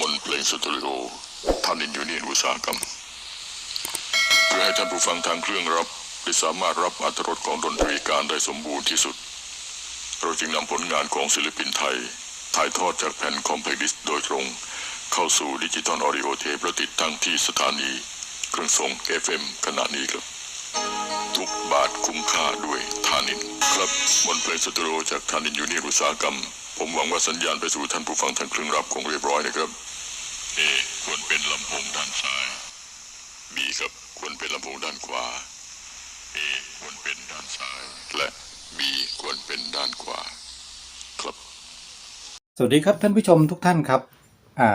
มนเพลงสตูดิโอท่านินยูเนียนอุตสาหกรรม เพื่อให้ท่านผู้ฟังทางเครื่องรับได้สามารถรับอรรถรสของดนตรีการได้สมบูรณ์ที่สุด เราจึงนำผลงานของศิลปินไทย ถ่ายทอดจากแผ่นคอมเพลดิสโดยตรง เข้าสู่ดิจิตอลออดิโอเทปและติดตั้งที่สถานี เครื่องส่ง FM ขณะนี้ครับ ทุกบาทคุ้มค่าด้วยทานิน ครับมนเพลงสตูดิโอจากทานินยูเนียนอุตสาหกรรม ผมหวังว่าสัญญาณไปสู่ท่านผู้ฟังทางเครื่องรับคงเรียบร้อยนะครับ A ควรเป็นลำโพงด้านซ้าย B ครับควรเป็นลำโพงด้านขวา A ควรเป็นด้านซ้าย และ B ควรเป็นด้านขวา ครับ สวัสดีครับท่านผู้ชมทุกท่านครับอ่า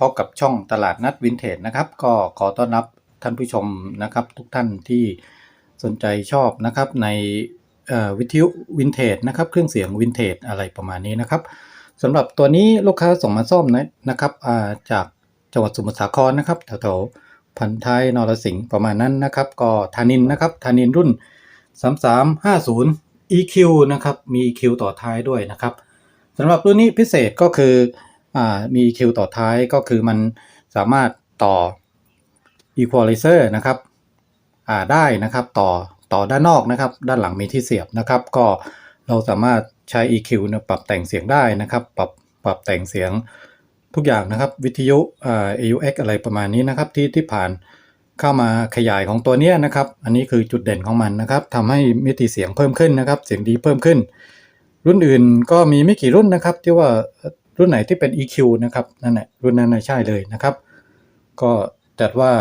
พบกับช่องตลาดนัดวินเทจนะครับ ก็ขอต้อนรับท่านผู้ชมนะครับ ทุกท่านที่ สนใจชอบนะครับในวิทยุวินเทจนะครับเครื่องเสียงวินเทจอะไรประมาณนี้นะครับสำหรับตัวนี้ลูกค้าส่งมาซ่อมนะนะครับาจากจังหวัดสมุทรสาครนะครับแถวๆพันท้ายนรสิงห์ประมาณนั้นนะครับ ก็ทานินนะครับทานินรุ่น 3350 EQ นะครับมี EQ ต่อท้ายด้วยนะครับสำหรับรุ่นนี้พิเศษก็คืออมี EQ ต่อท้ายก็คือมันสามารถต่อ equalizer นะครับ ได้นะครับต่อต่อด้านนอกนะครับ ด้านหลังมีที่เสียบนะครับ ก็เราสามารถใช้ EQ เนี่ยปรับแต่งเสียงได้นะครับ ปรับปรับแต่งเสียงทุกอย่างนะครับ วิทยุอ่า AUX อะไรประมาณนี้นะครับที่ที่ผ่านเข้ามาขยายของตัวนี้นะครับ อันนี้คือจุดเด่นของมันนะครับทำให้มิติเสียงเพิ่มขึ้นนะครับ เสียงดีเพิ่มขึ้น รุ่นอื่นก็มีไม่กี่รุ่นนะครับ ที่ว่ารุ่นไหนที่เป็น EQ นะครับนั่นแหละรุ่นนั้นน่ะใช่เลยนะครับ ก็จัดว่า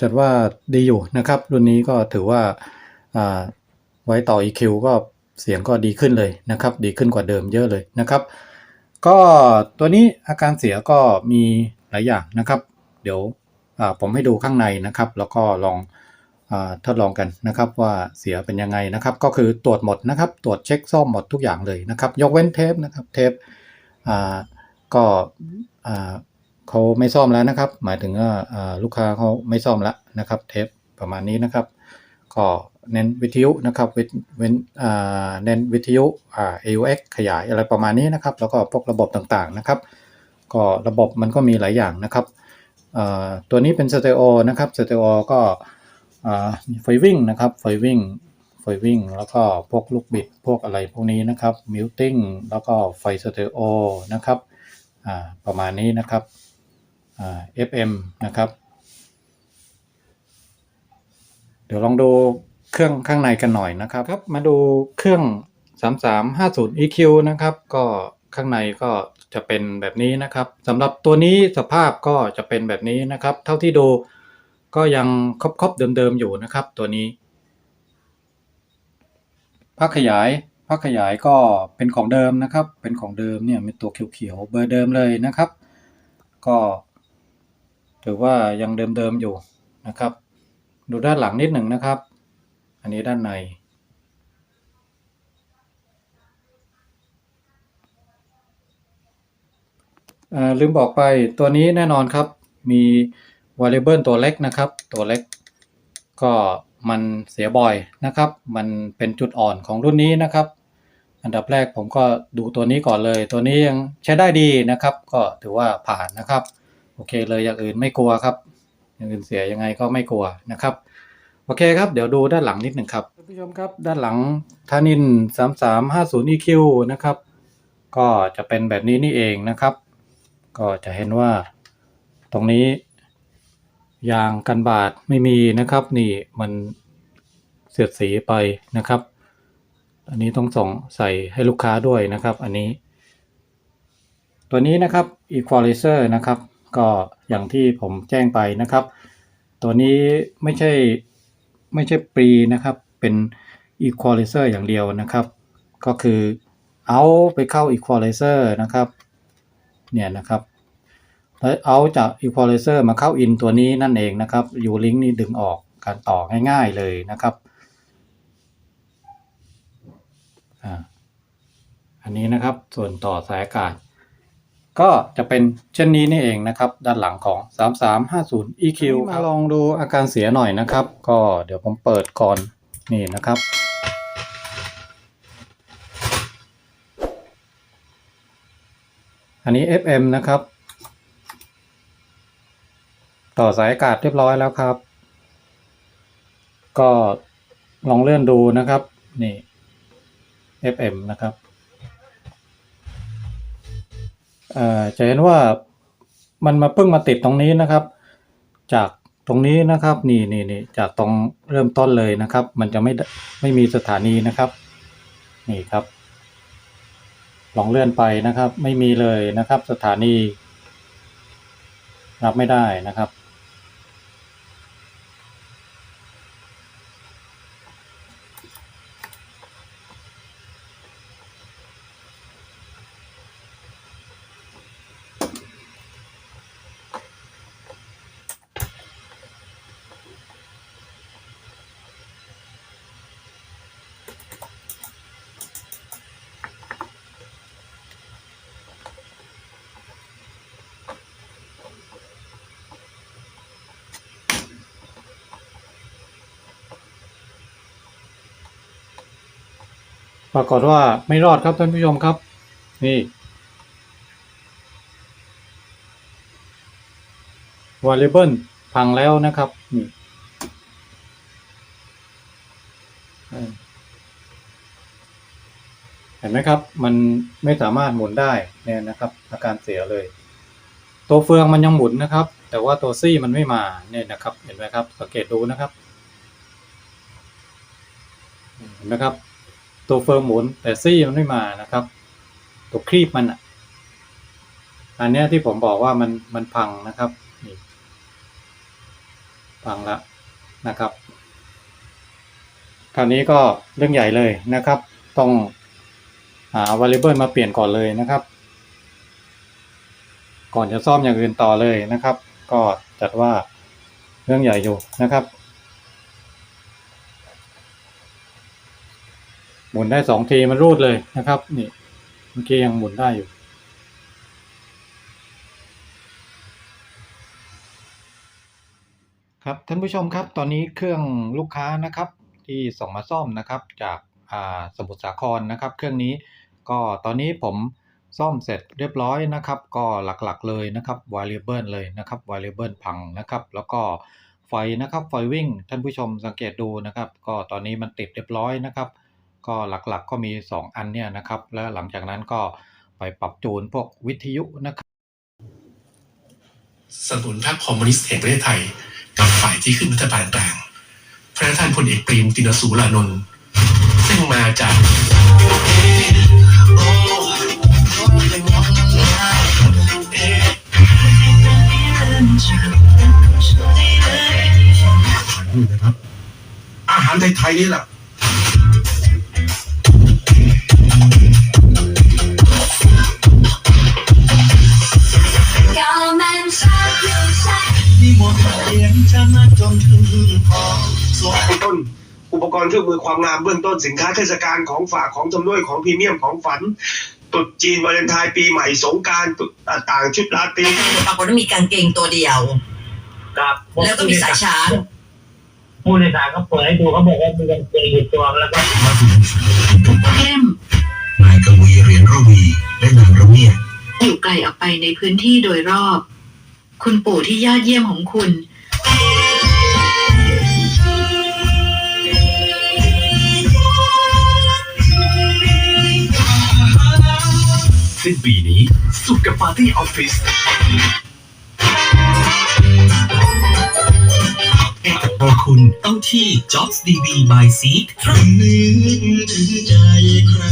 จัดว่าดีอยู่นะครับ รุ่นนี้ก็ถือว่าไว้ต่อ EQ ก็เสียงก็ดีขึ้นเลยนะครับ ดีขึ้นกว่าเดิมเยอะเลยนะครับ ก็ตัวนี้อาการเสียก็มีหลายอย่างนะครับ เดี๋ยวผมให้ดูข้างในนะครับ แล้วก็ลองอทดลองกันนะครับว่าเสียเป็นยังไงนะครับ ก็คือตรวจหมดนะครับ ตรวจเช็คซ่อมหมดทุกอย่างเลยนะครับ ยกเว้นเทปนะครับเทปก็ เขาไม่ซ่อมแล้วนะครับ หมายถึงว่าลูกค้าเขาไม่ซ่อมแล้วนะครับ เทปประมาณนี้นะครับ ก็เน้นวิทยุนะครับเว้นเว้นเน้นวิทยุ AUX ขยายอะไรประมาณนี้นะครับ แล้วก็พวกระบบต่างๆนะครับ ก็ระบบมันก็มีหลายอย่างนะครับตัวนี้เป็นสเตโอนะครับสเตโอก็ไฟวิ่งนะครับไฟวิ่งไฟวิ่ง แล้วก็พวกลูกบิดพวกอะไรพวกนี้นะครับมิวติ้งแล้วก็ไฟสเตโอนะครับประมาณนี้นะครับ FM นะครับ เดี๋ยวลองดูเครื่องข้างในกันหน่อยนะครับครับ มาดูเครื่อง 3350 EQ นะครับ ก็ข้างในก็จะเป็นแบบนี้นะครับสำหรับตัวนี้สภาพก็จะเป็นแบบนี้นะครับ เท่าที่ดูก็ยังครบๆเดิมๆอยู่นะครับ ตัวนี้พักขยายพักขยายก็เป็นของเดิมนะครับ เป็นของเดิมเนี่ยเป็นตัวเขียวๆเบอร์เดิมเลยนะครับ ก็ ถือว่ายังเดิมๆอยู่นะครับ ดูด้านหลังนิดหนึ่งนะครับ อันนี้ด้านใน ลืมบอกไปตัวนี้แน่นอนครับ มี variable ตัวเล็กนะครับ ตัวเล็กก็มันเสียบ่อยนะครับ มันเป็นจุดอ่อนของรุ่นนี้นะครับ อันดับแรกผมก็ดูตัวนี้ก่อนเลย ตัวนี้ยังใช้ได้ดีนะครับ ก็ถือว่าผ่านนะครับ โอเคเลยอย่างอื่นไม่กลัวครับ อย่างอื่นเสียยังไงก็ไม่กลัวนะครับ โอเคครับ เดี๋ยวดูด้านหลังนิดหนึ่งครับท่านผู้ชมครับ ด้านหลังทานิน 3350 EQ นะครับ ก็จะเป็นแบบนี้นี่เองนะครับ ก็จะเห็นว่าตรงนี้ยางกันบาดไม่มีนะครับ นี่มันเสียดสีไปนะครับ อันนี้ต้องส่งใส่ให้ลูกค้าด้วยนะครับ อันนี้ ตัวนี้นะครับ equalizer นะครับ ก็อย่างที่ผมแจ้งไปนะครับ ตัวนี้ไม่ใช่ไม่ใช่ปรีนะครับเป็น equalizer อย่างเดียวนะครับ ก็คือเอาไปเข้า equalizer นะครับเนี่ยนะครับแล้วเอาจาก equalizer มาเข้า in ตัวนี้นั่นเองนะครับ U-link นี่ดึงออกการต่อง่ายๆเลยนะครับอ่าอันนี้นะครับส่วนต่อสายอากาศ ก็จะเป็นเช่นนี้นี่เองนะครับ ด้านหลังของ 3350 EQ มาลองดูอาการเสียหน่อยนะครับ ก็เดี๋ยวผมเปิดก่อนนี่นะครับ อันนี้ FM นะครับ ต่อสายอากาศเรียบร้อยแล้วครับ ก็ลองเลื่อนดูนะครับ นี่ FM นะครับ จะเห็นว่ามันมาเพิ่งมาติดตรงนี้นะครับ จากตรงนี้นะครับนี่นี่นี่จากตรงเริ่มต้นเลยนะครับ มันจะไม่ได้ไม่มีสถานีนะครับ นี่ครับ ลองเลื่อนไปนะครับ ไม่มีเลยนะครับ สถานี รับไม่ได้นะครับ ปรากฏว่าไม่รอดครับท่านผู้ชมครับ นี่วอลเลเบิลพังแล้วนะครับ นี่เออเห็นไหมครับ มันไม่สามารถหมุนได้เนี่ยนะครับ อาการเสียเลย ตัวเฟืองมันยังหมุนนะครับ แต่ว่าตัวซี่มันไม่มาเนี่ยนะครับ เห็นไหมครับ สังเกตดูนะครับ เห็นไหมครับ ตัวเฟิร์มหมุนแต่ซี่มันไม่มานะครับ ตัวครีบมันอะ อันนี้ที่ผมบอกว่ามันมันพังนะครับนี่พังละนะครับ คราวนี้ก็เรื่องใหญ่เลยนะครับ ต้องหาวาริเบิลมาเปลี่ยนก่อนเลยนะครับ ก่อนจะซ่อมอย่างอื่นต่อเลยนะครับ ก็จัดว่าเรื่องใหญ่อยู่นะครับ หมุนได้สองทีมันรูดเลยนะครับ นี่เมื่อกี้ยังหมุนได้อยู่ ครับท่านผู้ชมครับตอนนี้เครื่องลูกค้านะครับ ที่ส่งมาซ่อมนะครับ จากาสมุทรสาครนะครับ เครื่องนี้ก็ตอนนี้ผมซ่อมเสร็จเรียบร้อยนะครับ ก็หลักๆเลยนะครับ variable เลยนะครับ variable พังนะครับ แล้วก็ไฟนะครับไฟวิ่งท่านผู้ชมสังเกตดูนะครับ ก็ตอนนี้มันติดเรียบร้อยนะครับ ก็หลักๆก็มี 2 อันเนี่ยนะครับ แล้วหลังจากนั้นก็ไปปรับจูนพวกวิทยุนะครับสนับสนุนพรรคคอมมิวนิสต์แห่งประเทศไทย กับฝ่ายที่ขึ้นรัฐบาลกลางพระท่านพลเอกปรีมตินสูรานนท์ซึ่งมาจากนะครับอาหารไทยๆนี่แหละ เสียงฉันมาจนถึงขอสวดเบื้องต้นอุปกรณ์เครื่องมือความงามเบื้องต้นสินค้าเทศกาลของฝากของจำด้วยของพรีเมียมของฝันตรุษจีนวาเลนไทน์ปีใหม่สงกรารต่างชุดราตรีปรากฏว่ามีกางเกงตัวเดียวกับแล้วก็มีสายชาร์จผู้โดยสารเขาเปิดให้ดูเขาบอกว่ามีกางเกงอยู่ตัวแล้วก็มาถึงสถานที่เข้มนายกวีเหรียญระวีและนางระเมียดอยู่ไกลออกไปในพื้นที่โดยรอบ คุณปู่ที่ยอดเยี่ยมของคุณสิ้นปีนี้สุดกับปาร์ตี้ออฟฟิศขอบคุณต้องที่ Jobs DB by Seek นึกถึงใจใคร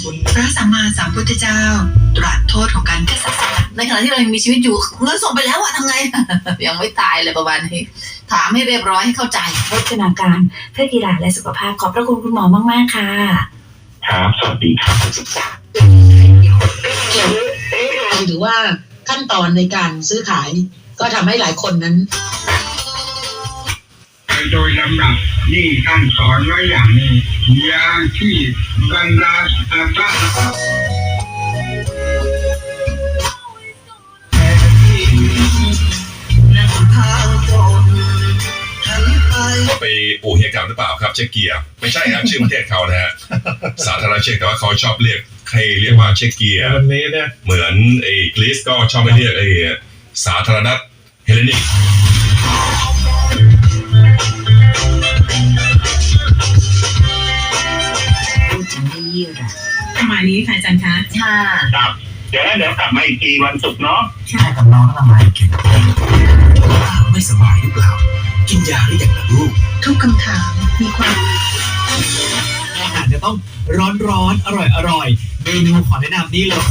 คนพระสัมมาสัมพุทธเจ้า ตรัสโทษของการฆ่าสัตว์ ในขณะที่เรายังมีชีวิตอยู่เงินส่งไปแล้วอะทำไง ยังไม่ตายเลยประมาณนี้ ถามให้เรียบร้อยให้เข้าใจ พัฒนาการเพื่อกีฬาและสุขภาพขอบพระคุณคุณหมอมากๆค่ะ ครับสวัสดีครับถือว่าขั้นตอนในการซื้อขาย ก็ทำให้หลายคนนั้น โดยลำดับนี่ท่านสอนไว้อย่างนี้ยาที่บรรดาอาตานั่ง เท้าจนหันไปไปอู่เฮียเก่าหรือเปล่าครับเช็คเกียร์ไม่ใช่ครับชื่อประเทศเขานะฮะสาธารณเช็คแต่ว่าเขาชอบเรียกให้เรียกว่าเช็คเกียร์วันนี้เนี่ยเหมือนไอ้กรีซก็ชอบให้เรียกไอ้สาธารณรัฐเฮเลนิกพูดถึงไม่เยี่ยระประมาณนี้ค่ะอาจารย์คะค่ะครับ เดี๋ยวเดี๋ยวกลับมาอีกทีวันศุกร์เนาะแม่กับน้องทำไมเก่งไม่สบายหรือเปล่า กินยาหรือยังล่ะลูก ทุกคำถามมีความอาหารจะต้องร้อนร้อนๆอร่อยอร่อยเมนูขอแนะนำนี่เลย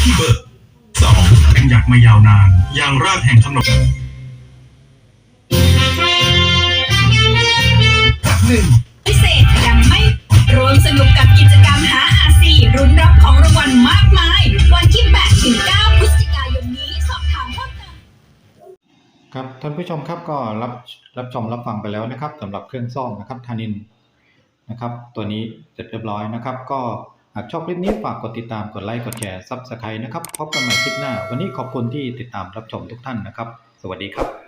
ที่เบอร์สองเป็นอยากมายาวนานยางรากแห่งถนน หนึ่งพิเศษยังไม่รวมสนุกกับกิจกรรมหาอาซีรุนรับของรางวัลมากมาย วันที่8ถึง9พฤศจิกายนนี้สอบถามเพิ่มเติมครับท่านผู้ชมครับก็รับรับชมรับฟังไปแล้วนะครับสำหรับเครื่องซ่อมนะครับทานินนะครับตัวนี้เสร็จเรียบร้อยนะครับ ก็หากชอบคลิปนี้ฝากกดติดตามกดไลค์กดแชร์ซับสไครต์นะครับพบกันใหม่คลิปหน้า วันนี้ขอบคุณที่ติดตามรับชมทุกท่านนะครับ สวัสดีครับ